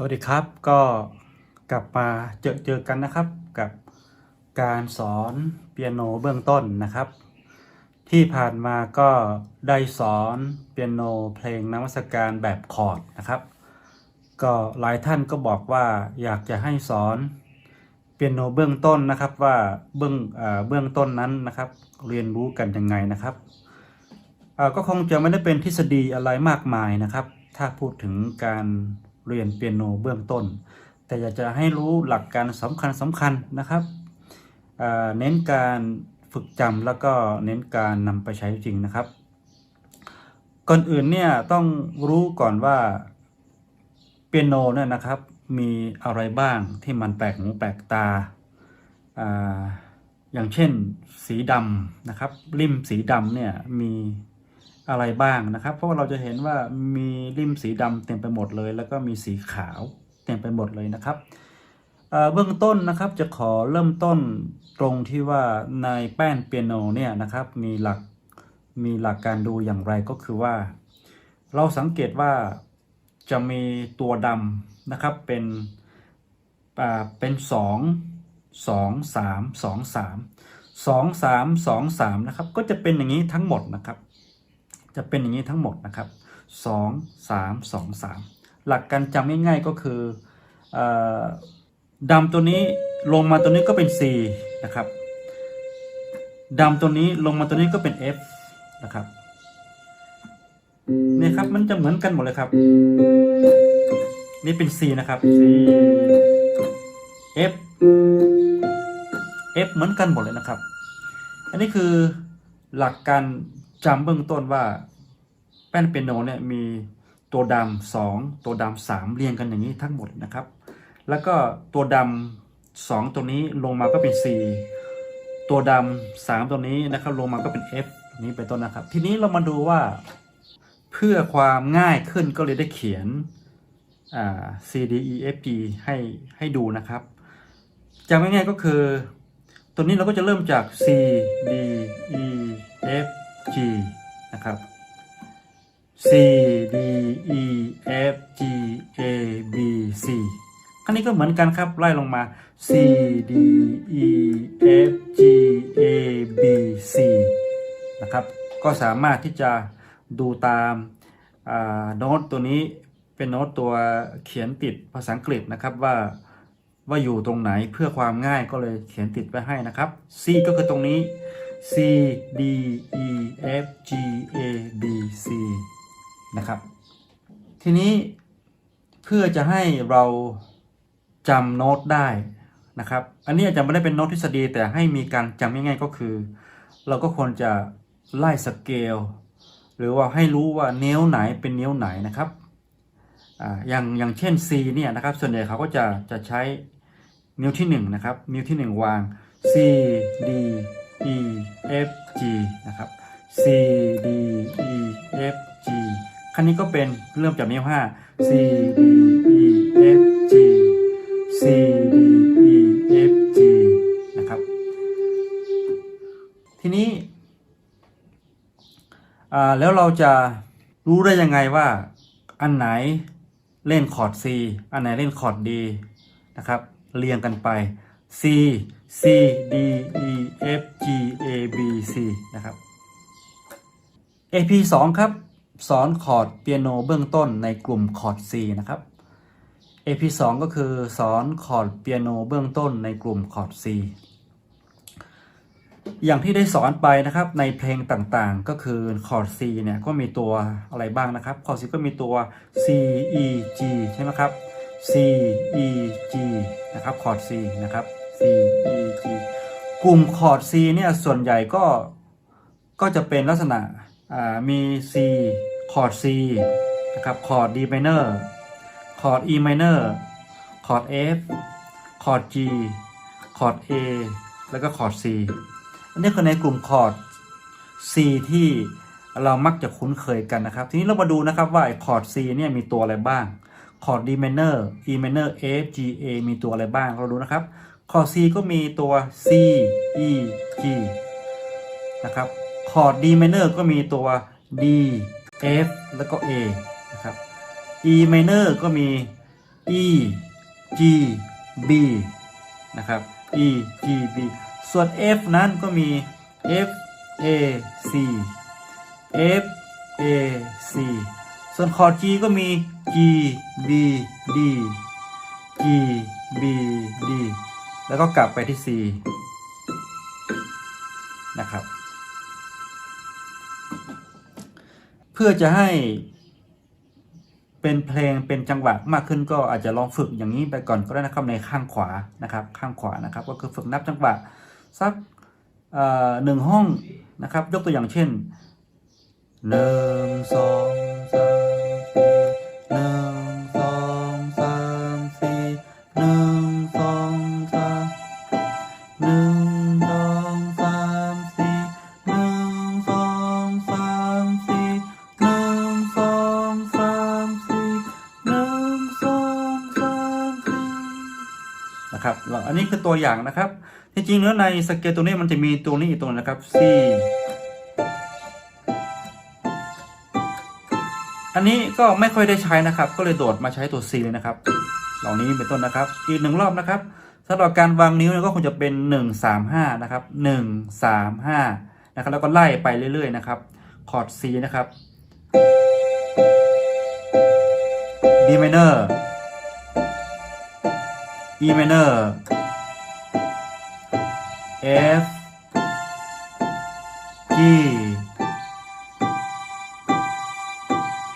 สวัสดีครับก็กลับมาเจอเจอกันนะครับกับการสอนเปียโนเบื้องต้นนะครับ ที่ผ่านมาก็ได้สอนเปียโนเพลงนมัสการแบบคอร์ดนะครับ ก็หลายท่านก็บอกว่าอยากจะให้สอนเปียโนเบื้องต้นนะครับว่าเบื้องเอ่อเบื้องต้นนั้นนะครับ เรียนรู้กันยังไงนะครับก็คงจะไม่ได้เป็นทฤษฎีอะไรมากมายนะครับ ถ้าพูดถึงการ เรียนเปียโนเบื้องต้น แต่อยากจะให้รู้หลักการสำคัญสำคัญนะครับเเน้นการฝึกจำแล้วก็เน้นการนำไปใช้จริงนะครับ ก่อนอื่นเนี่ยต้องรู้ก่อนว่าเปียโนเนี่ยนะครับมีอะไรบ้างที่มันแปลกหูแปลกตาอ่าอย่างเช่นสีดำนะครับริมสีดำเนี่ยมี อะไรบ้างนะครับ เพราะว่าเราจะเห็นว่ามีริมสีดำเต็มไปหมดเลย แล้วก็มีสีขาวเต็มไปหมดเลยนะครับเบื้องต้นนะครับจะขอเริ่มต้นตรงที่ว่าในแป้นเปียโนเนี่ยนะครับมีหลักมีหลักการดูอย่างไรก็คือว่า เราสังเกตว่าจะมีตัวดำนะครับเป็นเป็นสองสองสามสองสามสองสามสองสามนะครับก็จะเป็นอย่างนี้ทั้งหมดนะครับ จะเป็นอย่างนี้ทั้งหมดนะครับสองสามสองสามหลักการจำง่ายๆก็คืออดำตัวนี้ลงมาตัวนี้ก็เป็น C นะครับดำตัวนี้ลงมาตัวนี้ก็เป็น F นะครับเนี่ยครับมันจะเหมือนกันหมดเลยครับ นี่เป็น C นะครับ C F F เหมือนกันหมดเลยนะครับ อันนี้คือหลักการ จำเบื้องต้นว่าแป้นเปียโนเนี่ยมีตัวดำสองตัวดำสามเรียงกันอย่างนี้ทั้งหมดนะครับ แล้วก็ตัวดำสองตัวนี้ลงมาก็เป็น C ตัวดำสามตัวนี้นะครับลงมาก็เป็น F นี้เป็นต้นนะครับ ทีนี้เรามาดูว่าเพื่อความง่ายขึ้นก็เลยได้เขียนอ่า C D E F G ให้ให้ดูนะครับจำง่ายๆก็คือ ตัวนี้เราก็จะเริ่มจาก C D E F G นะครับ C D E F G A B C อันนี้ก็เหมือนกันครับ ไล่ลงมา C D E F G A B C นะครับ ก็สามารถที่จะดูตามาโน้ตตัวนี้เป็นโน้ตตัวเขียนติดภาษาอังกฤษนะครับว่าว่าอยู่ตรงไหนเพื่อความง่ายก็เลยเขียนติดไว้ให้นะครับ C ก็คือตรงนี้ C D E F G A B C นะครับ ทีนี้เพื่อจะให้เราจำโน้ตได้นะครับ อันนี้อาจจะไม่ได้เป็นโน้ตทฤษฎีแต่ให้มีการจำง่ายๆก็คือ เราก็ควรจะไล่สเกลหรือว่าให้รู้ว่านิ้วไหนเป็นนิ้วไหนนะครับออย่างอย่างเช่น C เนี่ยนะครับ ส่วนใหญ่เขาก็จะจะใช้นิ้วที่1นะครับ นิ้วที่ 1 วาง C D E F G นะครับ C D E F G คันนี้ก็เป็นเริ่มจากนิ้ว5 C D E F G C D E F G นะครับ ทีนี้แล้วเราจะรู้ได้ยังไงว่าอันไหนเล่นคอร์ด C อันไหนเล่นคอร์ด D นะครับ เรียงกันไป C C D E F G A B C นะครับ AP 2ครับ สอนคอร์ดเปียโนเบื้องต้นในกลุ่มคอร์ด C นะครับ AP 2ก็คือสอนคอร์ดเปียโนเบื้องต้นในกลุ่มคอร์ด C อย่างที่ได้สอนไปนะครับในเพลงต่างๆ ก็คือคอร์ด C เนี่ยก็มีตัวอะไรบ้างนะครับคอร์ด C ก็มีตัว C E G ใช่ไหมครับ C E G นะครับคอร์ด C นะครับ C E G กลุ่มคอร์ด C เนี่ยส่วนใหญ่ก็ก็จะเป็นลักษณะมี C คอร์ด C นะครับคอร์ด D minor คอร์ด E minor คอร์ด F คอร์ด G คอร์ด A แล้วก็คอร์ด C อันนี้คือในกลุ่มคอร์ด C ที่เรามักจะคุ้นเคยกันนะครับ ทีนี้เรามาดูนะครับว่าคอร์ด C เนี่ยมีตัวอะไรบ้าง คอร์ด D minor E minor F G A มีตัวอะไรบ้าง เราดูนะครับ คอร์ด C ก็มีตัว C E G นะครับ คอร์ด D minor ก็มีตัว D F แล้วก็ A นะครับ E minor ก็มี E G B นะครับ E G B ส่วน F นั้นก็มี F A C F A C ส่วนคอร์ด G ก็มี G B D G B D แล้วก็กลับไปที่ C นะครับ เพื่อจะให้เป็นเพลงเป็นจังหวะมากขึ้นก็อาจจะลองฝึกอย่างนี้ไปก่อนก็ได้นะครับในข้างขวานะครับ ข้างขวานะครับ ก็คือฝึกนับจังหวะสักหนึ่งห้องนะครับ ยกตัวอย่างเช่นหนึ่งสองสาม นะครับอันนี้คือตัวอย่างนะครับที่จริงแล้วในสเกลตัวนี้มันจะมีตัวนี้อีกตัวนะครับ C อันนี้ก็ไม่ค่อยได้ใช้นะครับ ก็เลยโดดมาใช้ตัว C เลยนะครับ เหล่านี้เป็นต้นนะครับ อีกหนึ่งรอบนะครับสำหรับการวางนิ้วก็คงจะเป็น 1 3 5 นะครับ 1 3 5 นะครับ แล้วก็ไล่ไปเรื่อยๆนะครับคอร์ด C นะครับ D minor E minor F G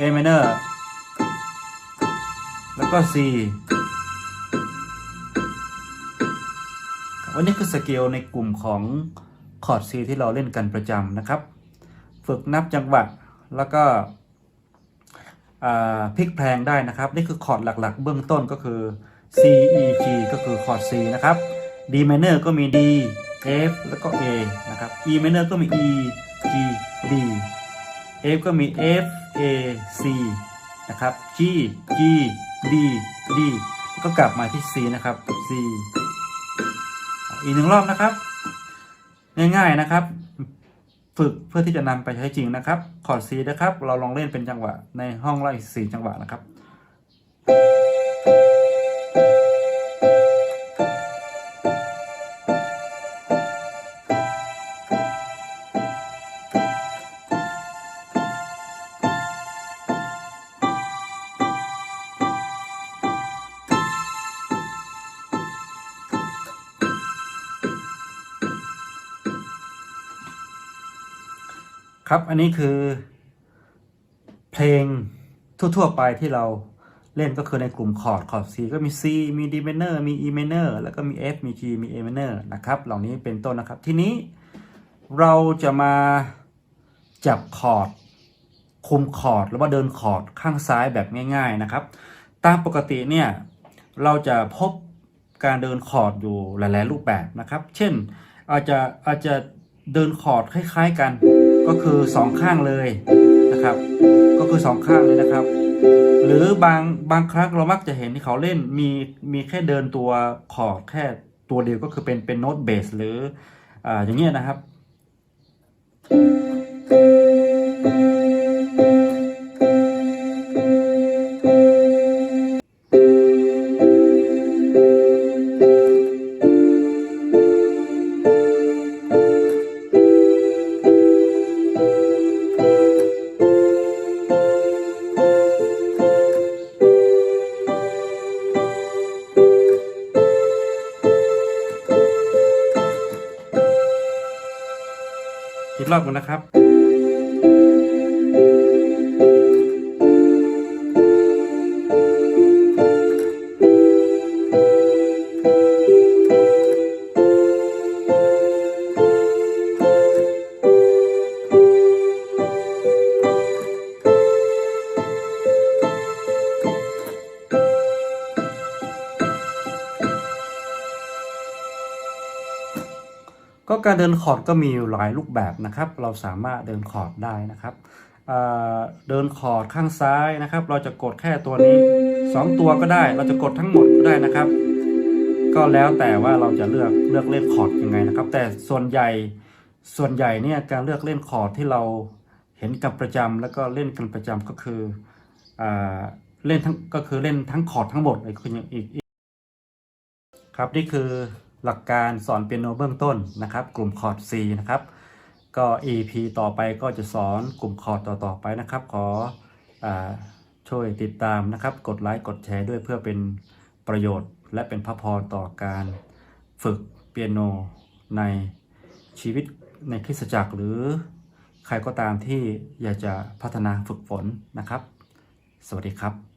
A minor แล้วก็ C วันนี้คือสเกลในกลุ่มของคอร์ด C ที่เราเล่นกันประจำนะครับ ฝึกนับจังหวะแล้วก็พลิกแพลงได้นะครับ นี่คือคอร์ดหลัก ๆ เบื้องต้นก็คือ C E G ก็คือคอร์ด C นะครับ D minor ก็มี D F แล้วก็ A นะครับ E minor ก็มี E G D F ก็มี F A C นะครับ G G D D ก็กลับมาที่ C นะครับ C อีกหนึ่งรอบนะครับ ง่ายๆนะครับ ฝึกเพื่อที่จะนำไปใช้จริงนะครับ คอร์ด C นะครับ เราลองเล่นเป็นจังหวะในห้องไล่สี่จังหวะนะครับ ครับอันนี้คือ เพลงทั่ว ๆ ไปที่เราเล่นก็คือในกลุ่มคอร์ดคอร์ด C ก็มี C มี D minor มี E minor แล้วก็มี F มี G มี A minor นะครับ เหล่านี้เป็นต้นนะครับ ทีนี้เราจะมาจับคอร์ด คุมคอร์ดหรือว่าเดินคอร์ดข้างซ้ายแบบง่าย ๆนะครับ ตามปกติเนี่ย เราจะพบการเดินคอร์ดอยู่หลาย ๆ รูปแบบนะครับ เช่นอาจจะอาจจะเดินคอร์ดคล้าย ๆ กัน ก็คือสองข้างเลยนะครับ ก็คือสองข้างเลยนะครับ หรือบางบางครั้งเรามักจะเห็นที่เขาเล่นมีมีแค่เดินตัวคอร์ดแค่ตัวเดียวก็คือเป็นเป็นโน้ตเบสหรืออ่าอย่างเงี้ยนะครับ รอบหนึงนะครับ ก็การเดินคอร์ดก็มีอยู่หลายรูปแบบนะครับ เราสามารถเดินคอร์ดได้นะครับเเดินคอร์ดข้างซ้ายนะครับ เราจะกดแค่ตัวนี้ 2 ตัวก็ได้ เราจะกดทั้งหมดก็ได้นะครับ ก็แล้วแต่ว่าเราจะเลือกเลือกเล่นคอร์ดยังไงนะครับ แต่ส่วนใหญ่ส่วนใหญ่เนี่ยการเลือกเล่นคอร์ดที่เราเห็นกันประจำแล้วก็เล่นกันประจำก็คืออเล่นทั้งก็คือเล่นทั้งคอร์ดทั้งหมดเลยคืออย่างอีกอีกครับนี่คือ หลักการสอนเปียโนเบื้องต้นนะครับ กลุ่มคอร์ด C นะครับ ก็ EP ต่อไปก็จะสอนกลุ่มคอร์ดต่อๆไปนะครับ ขออช่วยติดตามนะครับ กดไลค์กดแชร์ด้วยเพื่อเป็นประโยชน์ และเป็นพระพรต่อการฝึกเปียโนในชีวิตในคริสตจักรหรือใครก็ตามที่อยากจะพัฒนาฝึกฝนนะครับ สวัสดีครับ